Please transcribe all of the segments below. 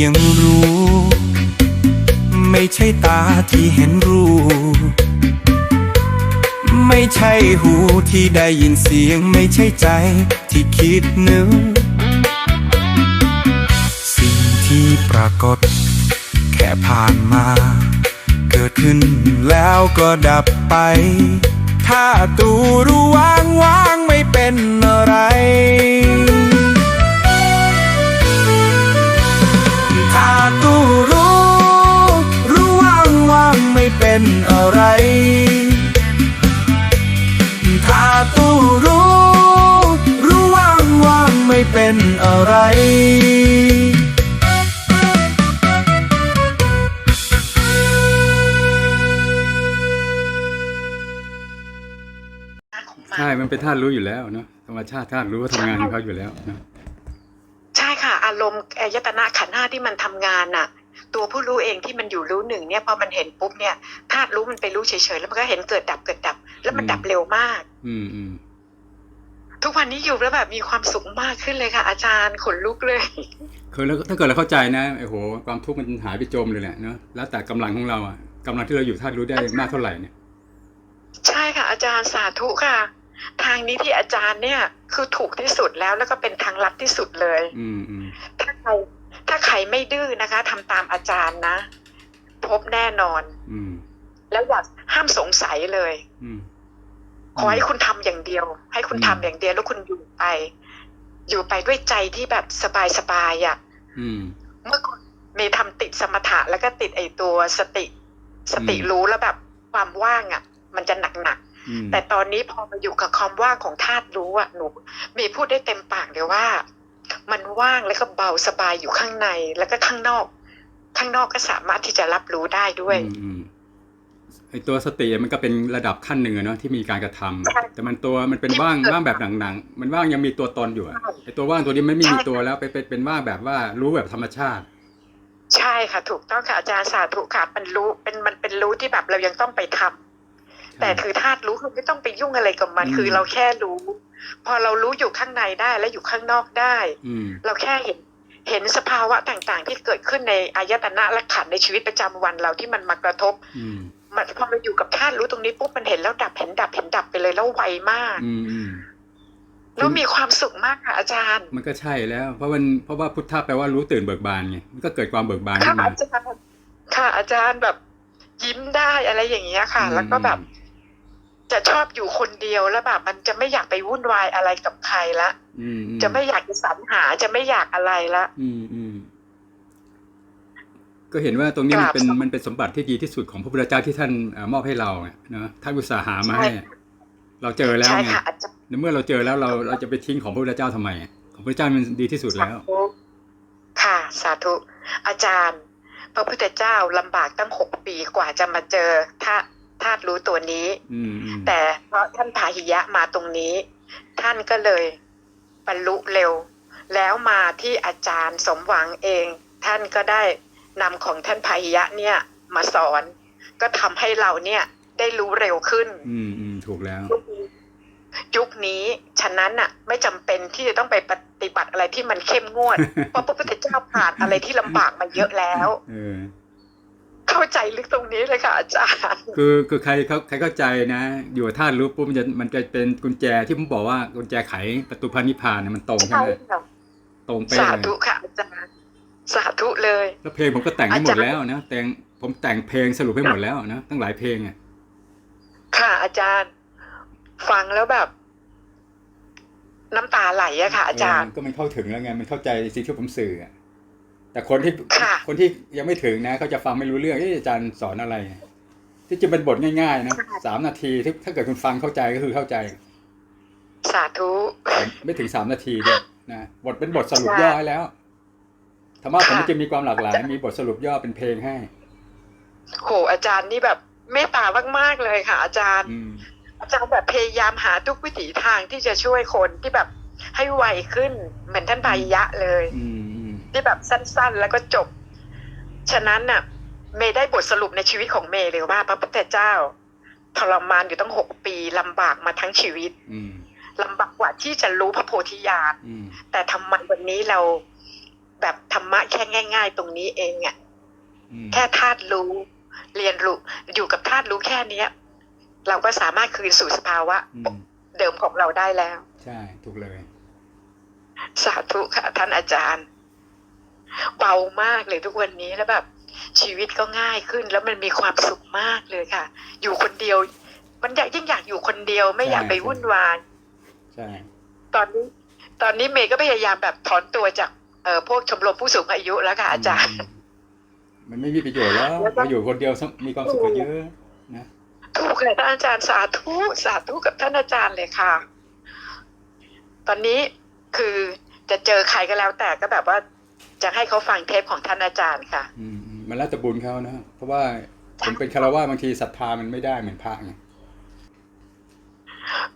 พียงรู้ ไม่ใช่ตาที่เห็นรูปไม่ใช่หูที่ได้ยินเสียง ไม่ใช่ใจที่คิดนึกสิ่งที่ปรากฏ แค่ผ่านมา เกิดขึ้นแล้วก็ดับไป ถ้าตูรู้ว่างว่างไม่เป็นอะไร เป็นอะไร ถ้าตูรู้ รู้ว่างว่างไม่เป็นอะไรของมันใช่ มันเป็นธาตุรู้อยู่แล้วเนาะ ธรรมชาติธาตุรู้ว่าทำงานของเขาอยู่แล้วเนอะใช่ค่ะ อารมณ์อายตนะขันธ์ห้าที่มันทำงานน่ะ ตัวผู้รู้เองที่มันอยู่รู้หนึ่งเนี่ยพอมันเห็นปุ๊บเนี่ยธาตุรู้มันไปรู้เฉยๆแล้วมันก็เห็นเกิดดับเกิดดับ แล้วมันดับเร็วมาก อืมอืมทุกวันนี้อยู่แล้วแบบมีความสุขมากขึ้นเลยค่ะ อาจารย์ขนลุกเลยคือแล้วถ้าเกิดเราเข้าใจนะไอ้โห ความทุกข์มันหายไปจมเลยแหละเนาะแล้วแต่กำลังของเราอะกำลังที่เราอยู่ธาตุรู้ได้มากเท่าไหร่เนี่ย ใช่ค่ะ อาจารย์สาธุค่ะ ทางนี้ที่อาจารย์เนี่ย คือถูกที่สุดแล้วแล้วก็เป็นทางลัดที่สุดเลย อืมอืมถ้าใคร ถ้าใครไม่ดื้อนะคะทำตามอาจารย์นะ พบแน่นอน อืม แล้วอย่าห้ามสงสัยเลย อืม ขอให้คุณทำอย่างเดียว ให้คุณอืม ทำอย่างเดียวแล้วคุณอยู่ไป อยู่ไปด้วยใจที่แบบสบายๆอะ อืม เมื่อก่อนเมย์ทำติดสมถะแล้วก็ติดไอตัวสติ สติอืม รู้แล้วแบบความว่างอะ มันจะหนักอืมๆแต่ตอนนี้พอมาอยู่กับความว่างของธาตุรู้อะหนูเมย์พูดได้เต็มปากเลยว่า มันว่างแล้วก็เบาสบายอยู่ข้างใน แล้วก็ข้างนอก ข้างนอกก็สามารถที่จะรับรู้ได้ด้วยอืมอืมไอตัวสติมันก็เป็นระดับขั้นหนึ่งอะเนาะที่มีการกระทำใช่แต่มันตัวมันเป็นว่างว่างแบบหนังๆมันว่างยังมีตัวตนอยู่อะใช่ไอตัวว่างตัวนี้มันไม่ใช่มีตัวแล้วเป็นเป็นเป็นว่างแบบว่ารู้แบบธรรมชาติ ใช่ค่ะ ถูกต้องค่ะอาจารย์สาธุค่ะมันรู้เป็นมันเป็นรู้ที่แบบเรายังต้องไปทำ แต่คือธาตุรู้คือไม่ต้องไปยุ่งอะไรกับมันอืมคือเราแค่รู้ พอเรารู้อยู่ข้างในได้และอยู่ข้างนอกได้อืมเราแค่เห็นเห็นสภาวะต่างๆ ที่เกิดขึ้นในอายตนะและขันธ์ในชีวิตประจำวันเราที่มันมากระทบอืมมันพอเราอยู่กับธาตุรู้ตรงนี้ปุ๊บมันเห็นแล้วดับเห็นดับเห็นดับไปเลยแล้วไวมากอืมอืมแล้วมีความสุขมากค่ะอาจารย์ มันก็ใช่แล้ว เพราะมันเพราะว่าพุทธะแปลว่ารู้ตื่นเบิกบานไงมันก็เกิดความเบิกบานค่ะขึ้นมาอาจารย์ค่ะอาจารย์แบบยิ้มได้อะไรอย่างเงี้ยค่ะ แล้วก็แบบ จะชอบอยู่คนเดียวแล้วแบบมันจะไม่อยากไปวุ่นวายอะไรกับใครละอืมอืจะไม่อยากจะสรรหาจะไม่อยากอะไรละอืมอืมก็เห็นว่าตรงนี้มันเป็นกราบมันเป็นสมบัติที่ดีที่สุดของพระพุทธเจ้าที่ท่านเอ่อมอบให้เราไงเนาะท่านอุตสาห์หามาให้ เราเจอแล้วใช่ไงค่ะอาจารย์ในเมื่อเราเจอแล้วเราเราจะไปทิ้งของพระพุทธเจ้าทำไม ของพระพุทธเจ้ามันดีที่สุดสาแล้วธุค่ะ สาธุ อาจารย์ พระพุทธเจ้าลำบากตั้งหกปีกว่าจะมาเจอธาตุ ธาตุรู้ตัวนี้อืมอืมแต่เพราะท่านพาหิยะมาตรงนี้ ท่านก็เลยบรรลุเร็ว แล้วมาที่อาจารย์สมหวังเอง ท่านก็ได้นำของท่านพาหิยะเนี่ย มาสอน ก็ทำให้เราเนี่ยได้รู้เร็วขึ้น อืมอืมถูกแล้ว ยุคนี้ยุคนี้ฉะนั้นน่ะ ไม่จำเป็นที่จะต้องไปปฏิบัติอะไรที่มันเข้มงวด เพราะพระพุทธเจ้าผ่านอะไรที่ลำบากมาเยอะแล้วเออ เข้าใจลึกตรงนี้เลยค่ะอาจารย์ คือคือใครเขาใครเข้าใจนะ อยู่กับธาตุรู้ปุ๊บมันจะมันจะเป็นกุญแจที่ผมบอกว่ากุญแจไขประตูพระนิพพานเนี่ยมันตรงใช่ใช่ไหมค่ะตรงเป๊ะสาเลยธุค่ะอาจารย์สาธุเลย แล้วเพลงผมก็แต่งให้หมดอาจารย์แล้วนะแต่งผมแต่งเพลงสรุปให้หมดแล้วนะตั้งหลายเพลงอะค่ะอาจารย์ ฟังแล้วแบบ น้ำตาไหลอะค่ะ อาจารย์เก็มันเข้าถึงแล้วไงมันเข้าใจสิ่งที่ผมสื่ออะ แต่คนที่ค่ะคนที่ยังไม่ถึงนะเขาจะฟังไม่รู้เรื่องเอะอาจารย์สอนอะไร ที่จะเป็นบทง่ายๆนะสามนาทีถ้าถ้าเกิดคุณฟังเข้าใจก็คือเข้าใจ สาธุ ไม่ถึงสามนาทีด้วยนะบทเป็นบทสรุปย่อให้แล้วธรรมะผมค่ะ จะมีความหลากหลาย มีบทสรุปย่อเป็นเพลงให้ โหอาจารย์นี่แบบเมตตามากๆเลยค่ะ อาจารย์ อืม อาจารย์แบบพยายามหาทุกวิถีทางที่จะช่วยคนที่แบบให้ไวขึ้นเหมือนท่านพายะเลย อืมอืม ที่แบบสั้นๆ แล้วก็จบ ฉะนั้นน่ะ เมย์ได้บทสรุปในชีวิตของเมย์เลยว่า พระพุทธเจ้าทรมานอยู่ตั้งหกปีลำบากมาทั้งชีวิตอืมลำบากกว่าที่จะรู้พระโพธิญาณอืมแต่ทำไมวันนี้เราแบบธรรมะแค่ง่าย ๆ ตรงนี้เองอะอืมแค่ธาตุรู้ เรียนรู้อยู่กับธาตุรู้แค่เนี้ย เราก็สามารถคืนสู่สภาวะอืมเดิมของเราได้แล้ว ใช่ ถูกเลย สาธุค่ะท่านอาจารย์ เบามากเลยทุกวันนี้แล้วแบบ ชีวิตก็ง่ายขึ้น แล้วมันมีความสุขมากเลยค่ะ อยู่คนเดียว มันอยากยิ่งอยากอยู่คนเดียวไม่อยากไปวุ่นวายใช่ตอนนี้ ตอนนี้เมย์ก็พยายามแบบถอนตัวจากเอ่อพวกชมรมผู้สูงอายุแล้วค่ะอาจารย์มมันไม่มีประโยชน์แล้วแล้วก็เราอยู่คนเดียวมีความสุขกว่าเยอะนะถูกเลยท่านอาจารย์สาธุสาธุกับท่านอาจารย์เลยค่ะ ตอนนี้คือจะเจอใครก็แล้วแต่ก็แบบว่า จะให้เขาฟังเทปของท่านอาจารย์ค่ะอืมอืมมันแล้วแต่บุญเขานะเพราะว่าผมเป็นคารวะบางทีศรัทธามันไม่ได้เหมือนพระไง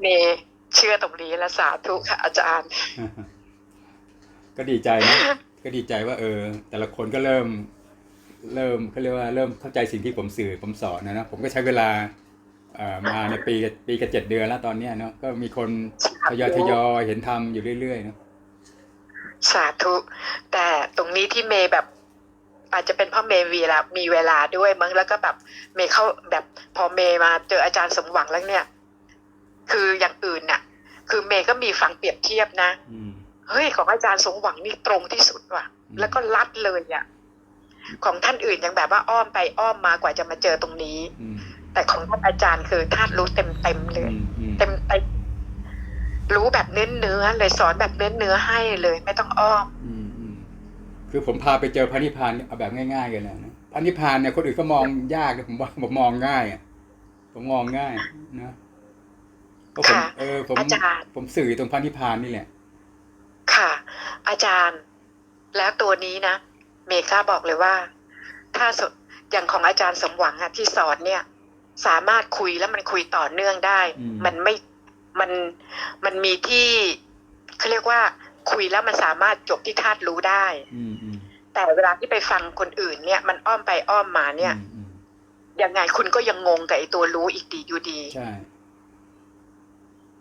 เมย์เชื่อตรงนี้และสาธุค่ะ อาจารย์ ก็ดีใจนะก็ดีใจว่าเออ แต่ละคนก็เริ่ม เริ่มเขาเรียกว่าเริ่มเข้าใจสิ่งที่ผมสื่อผมสอนนะนะผมก็ใช้เวลาเอ่อมาในปีกับปีกับเจ็ดเดือนแล้วตอนเนี้ยเนาะก็มีคนทยอยทยอยเห็นทำอยู่เรื่อยๆเนาะ สาธุ แต่ตรงนี้ที่เมย์แบบอาจจะเป็นเพราะเมย์เวลามีเวลาด้วยมั้งแล้วก็แบบเมย์เข้าแบบพอเมย์มาเจออาจารย์สมหวังแล้วเนี่ย คืออย่างอื่นน่ะ คือเมย์ก็มีฟังเปรียบเทียบนะอืมเฮ้ยของอาจารย์สมหวังนี่ตรงที่สุดว่ะอืมแล้วก็ลัดเลยอะของท่านอื่นยังแบบว่าอ้อมไปอ้อมมากว่าจะมาเจอตรงนี้อืมแต่ของท่านอาจารย์คือท่านรู้เต็มเต็มๆเลอืยมอืมเต็มเต็ม รู้แบบเน้นเนื้อเลยสอนแบบเน้นเนื้อให้เลยไม่ต้องอ้อมอืมอืมคือผมพาไปเจอพระนิพพานเอาแบบง่ายๆกันนะนะพระนิพพานเนี่ยคนอื่นก็มองยากนะผมว่าผมมองง่ายอะผมมองง่ายนะเพราะผมค่ะเออผมอาจารย์ผมสื่อตรงพระนิพพานนี่แหละ ค่ะ อาจารย์ แล้วตัวนี้นะเมย์กล้าบอกเลยว่า ถ้าสอย่างของอาจารย์สมหวังอะที่สอนเนี่ย สามารถคุยแล้วมันคุยต่อเนื่องได้อืมมันไม่ มันมันมีที่เขาเรียกว่าคุยแล้วมันสามารถจบที่ธาตุรู้ได้ อืมอืมแต่เวลาที่ไปฟังคนอื่นเนี่ย มันอ้อมไปอ้อมมาเนี่ยอืมอืมยังไงคุณก็ยังงงกับไอ้ตัวรู้อีกดีอยู่ดี ใช่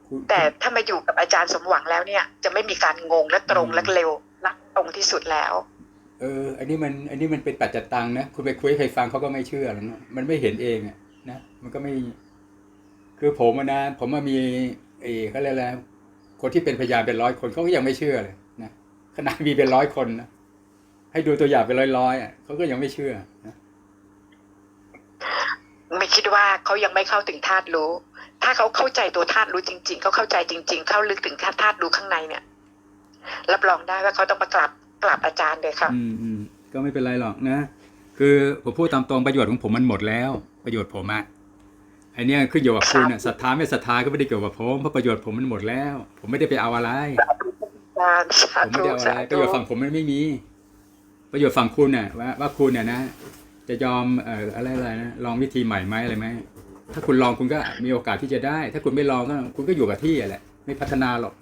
คุณแต่ถ้ามาอยู่กับอาจารย์สมหวังแล้วเนี่ย จะไม่มีการงงและตรงและเร็วและตรงที่สุดแล้ว เออ อันนี้มัน อันนี้มันเป็นปัจจตังนะ คุณไปคุยให้ใครฟังเขาก็ไม่เชื่อหรอกนะมันไม่เห็นเองอะนะ มันก็ไม่ คือผมอะนะ ผมมามี เออเขาเรียกอะไรคนที่เป็นพยานเป็นร้อยคนเขาก็ยังไม่เชื่อเลยนะขนาดมีเป็นร้อยคนนะให้ดูตัวอย่างเป็นร้อยๆอะเขาก็ยังไม่เชื่อนะไม่คิดว่าเขายังไม่เข้าถึงธาตุรู้ ถ้าเขาเข้าใจตัวธาตุรู้จริง ๆเขาเข้าใจจริง ๆ เข้าลึกถึงธาตุรู้ข้างในเนี่ย รับรองได้ว่าเขาต้องมากราบกราบอาจารย์เลยค่ะอืมอืมก็ไม่เป็นไรหรอกนะ คือผมพูดตามตรงประโยชน์ของผมมันหมดแล้ว ประโยชน์ผมอะ ไอเนี้ยขึ้นอยู่กับคุณอะศรัทธาไม่ศรัทธาก็ไม่ได้เกี่ยวกับผมเพราะประโยชน์ผมมันหมดแล้ว ผมไม่ได้ไปเอาอะไรอาจารย์สาผมไม่ธุได้เอาอะไรสาประธุโยชน์ฝั่งผมมันไม่มี ประโยชน์ฝั่งคุณเนี่ยว่าว่าคุณเนี่ยนะจะยอมเอ่ออะไรอะไรนะลองวิธีใหม่ไหมอะไรไหมถ้าคุณลองคุณก็มีโอกาสที่จะได้ ถ้าคุณไม่ลองก็คุณก็อยู่กับที่อะแหละ ไม่พัฒนาหรอก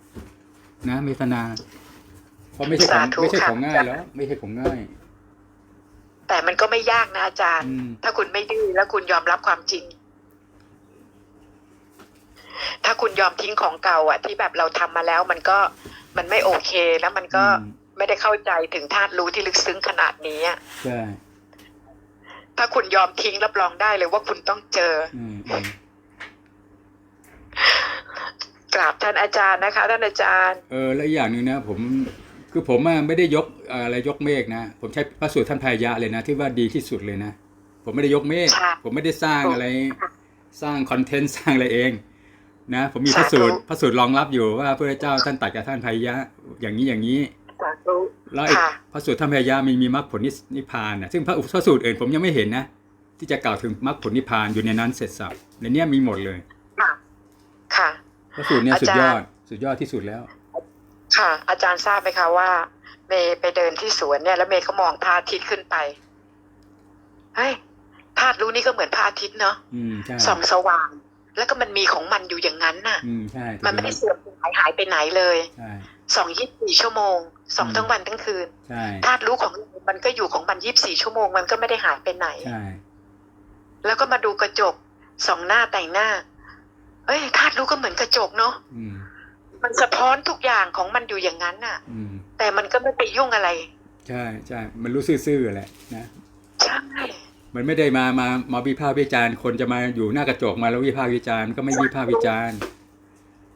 นะไม่พัฒนาเพราะไม่ใช่ของไม่ใช่ของง่ายแล้ว ไม่ใช่ของง่าย แต่มันก็ไม่ยากนะอาจารย์อืมถ้าคุณไม่ดื้อแล้วคุณยอมรับความจริง ถ้า คุณยอมทิ้งของเก่าอะ ที่แบบเราทำมาแล้วมันก็มันไม่โอเคแล้วมันก็อืมไม่ได้เข้าใจถึงธาตุรู้ที่ลึกซึ้งขนาดนี้อะใช่ถ้าคุณยอมทิ้งรับรองได้เลยว่าคุณต้องเจออืมอืมกราบท่านอาจารย์นะคะ ท่านอาจารย์ เออแล้วอีกอย่างหนึ่งนะ ผมคือผมอะไม่ได้ยกเอ่ออะไรยกเมฆนะ ผมใช้พระสูตรท่านพายะเลยนะ ที่ว่าดีที่สุดเลยนะ ผมไม่ได้ยกเมฆค่ะผมไม่ได้สร้างอะไรค่ะสร้างคอนเทนต์สร้างอะไรเอง นะผมมีพระสาธุสูตรพระสูตรรองรับอยู่ว่าพระเจ้าท่านตรัดกับท่านพายะ อย่างนี้อย่างนี้สาธุแล้วไอ้ค่ะพระสูตรท่านพายะมีมีมรรคผลนินิพพานนะซึ่งพระพระสูตรอื่นผมยังไม่เห็นนะ ที่จะกล่าวถึงมรรคผลนิพพานอยู่ในนั้นเสร็จสับในเนี้ยมีหมดเลยค่ะค่ะพระสูตรเนี่ยอาสุดจารย์ยอดสุดยอดที่สุดแล้ว ค่ะ อาจารย์ทราบไหมคะว่า เมย์ไปเดินที่สวนเนี่ย แล้วเมย์ก็มองพระอาทิตย์ขึ้นไปเฮ้ยธาตุรู้นี่ก็เหมือนพระอาทิตย์เนาะอืมใช่ส่องสว่าง แล้วก็มันมีของมันอยู่อย่างนั้นน่ะ อืมใช่ถูกมันไม่ได้แล้วเสื่อมหายหายไปไหนเลยใช่สองยี่สิบสี่ชั่วโมงสองอืมทั้งวันทั้งคืนใช่ธาตุรู้ของมันก็อยู่ของมันยี่สิบสี่ชั่วโมงมันก็ไม่ได้หายไปไหนใช่แล้วก็มาดูกระจกสองหน้าแต่งหน้า เอ้ยธาตุรู้ก็เหมือนกระจกเนาะอืมมันสะท้อนทุกอย่างของมันอยู่อย่างนั้นน่ะอืมแต่มันก็ไม่ไปยุ่งอะไร ใช่ใช่มันรู้ซื่อๆแหละนะใช่ มันไม่ได้มามามาวิพากษ์วิจารณ์ คนจะมาอยู่หน้ากระจกมาแล้ววิพากษ์วิจารณ์มันก็ไม่วิพากษ์วิจารณ์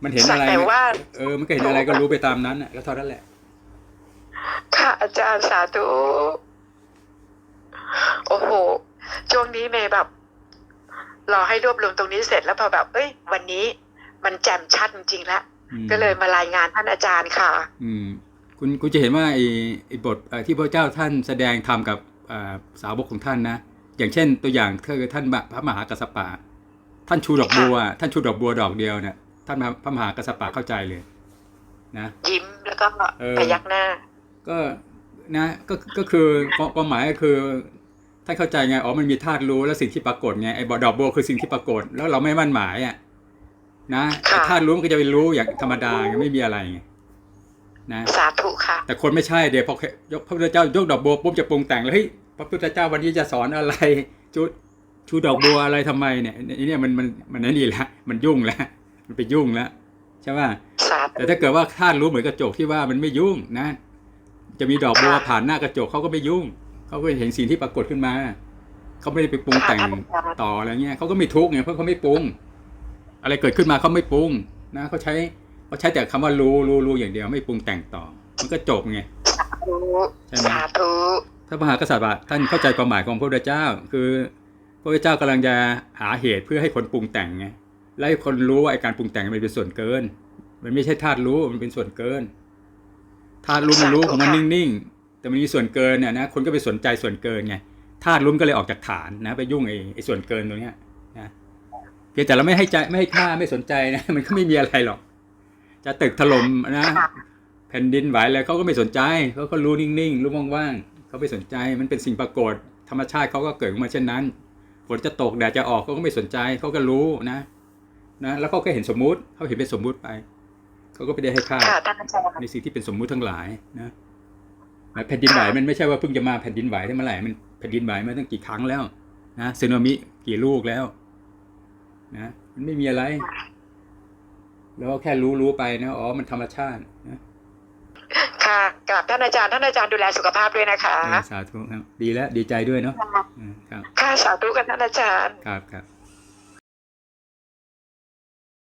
มันเห็นอะไรแต่ว่า เออ มันก็เห็นอะไรก็รู้ไปตามนั้นน่ะก็เท่านั้นแหละ ค่ะ อาจารย์สาธุโอ้โหช่วงนี้เมย์แบบรอให้รวบรวมตรงนี้เสร็จแล้วพอแบบ เอ้ย วันนี้มันแจ่มชัดจริงๆแล้วอืมก็เลยมารายงานท่านอาจารย์ค่ะ อืม คุณคุณจะเห็นว่าไอ้ไอ้บทเอ่อที่พระเจ้าท่านแสดงทำกับอ่าสาวกของท่านนะ อย่างเช่นตัวอย่างคือท่านพระมหากัสสปะ ท่านชูดอกบัว ท่านชูดอกบัวดอกเดียวเนี่ยท่านพระมหากัสสปะเข้าใจเลยนะยิ้มแล้วก็เออพยักหน้า ก็นะก็ก็คือความหมายก็คือท่านเข้าใจไงอ๋อมันมีธาตุรู้แล้วสิ่งที่ปรากฏไงไอ้บอดอกบัวคือสิ่งที่ปรากฏ แล้วเราไม่มั่นหมายอะนะไอ้ค่ะธาตุรู้มันก็จะไปรู้อย่างธรรมดาไงไม่มีอะไรไงนะสาธุค่ะ แต่คนไม่ใช่เดี๋ยวพอยกพระพุทธเจ้ายกดอกบัวปุ๊บจะปรุงแต่งเลยเฮ้ย พระพุทธเจ้าวันนี้จะสอนอะไรจุดชูดอกบัวอะไรทำไมเนี่ยไอ้เนี่ยมันมันมันนั่นนี่แหละมันยุ่งแล้วมันไปยุ่งแล้วใช่ป่ะสาธุแต่ถ้าเกิดว่าธาตุรู้เหมือนกระจกที่ว่ามันไม่ยุ่งนะ จะมีดอกบัวค่ะผ่านหน้ากระจกเขาก็ไม่ยุ่งเขาก็เห็นสิ่งที่ปรากฏขึ้นมาเขาไม่ได้ไปปรุงแต่งค่ะต่ออะไรเงี้ยเขาก็ไม่ทุกข์ไงเพราะเขาไม่ปรุง อะไรเกิดขึ้นมาเขาไม่ปรุงนะเขาใช้เขาใช้แต่คำว่ารู้รู้รู้อย่างเดียวไม่ปรุงแต่งต่อ มันก็จบไงสาธุใช่ไหมสาธุ ถ้ามหากษัตริย์อะท่านเข้าใจความหมายของพระพุทธเจ้า คือพระพุทธเจ้ากำลังจะหาเหตุเพื่อให้คนปรุงแต่งไงและให้คนรู้ว่าไอการปรุงแต่งมันเป็นส่วนเกิน มันไม่ใช่ธาตุรู้มันเป็นส่วนเกินธาตุรู้มันรู้ของมันนิ่งๆ แต่มันมีส่วนเกินเนี่ยนะคนก็ไปสนใจส่วนเกินไงธาตุรู้ก็เลยออกจากฐานนะ ไปยุ่งไอ้ไอ้ส่วนเกินตรงเนี้ยนะเพียงแต่เราไม่ให้ใจไม่ให้ค่าไม่สนใจนะมันก็ไม่มีอะไรหรอก จะตึกถล่มนะแผ่นดินไหวอะไรเขาก็ไม่สนใจเขาก็รู้นิ่งๆ รู้ว่างๆ เขาไม่สนใจมันเป็นสิ่งปรากฏ ธรรมชาติเขาก็เกิดขึ้นมาเช่นนั้นฝนจะตกแดดจะออกเขาก็ไม่สนใจเขาก็รู้นะนะแล้วเขาก็เห็นสมมุติเขาเห็นเป็นสมมุติไปเขาก็ไม่ได้ให้ค่าค่ะท่านอาจารย์ในสิ่งที่เป็นสมมุติทั้งหลายนะแผ่นดินไหวมันไม่ใช่ว่าเพิ่งจะมาแผ่นดินไหวได้เมื่อไหร่มันแผ่นดินไหวมาตั้งกี่ครั้งแล้วนะสึนามิกี่ลูกแล้วนะมันไม่มีอะไร แล้วก็แค่รู้รู้ไปนะอ๋อมันธรรมชาตินะค่ะ กับท่านอาจารย์ท่านอาจารย์ดูแลสุขภาพด้วยนะคะเออสาธุครับ ดีแล้วดีใจด้วยเนาะอืมครับค่ะสาธุกับท่านอาจารย์ ครับครับ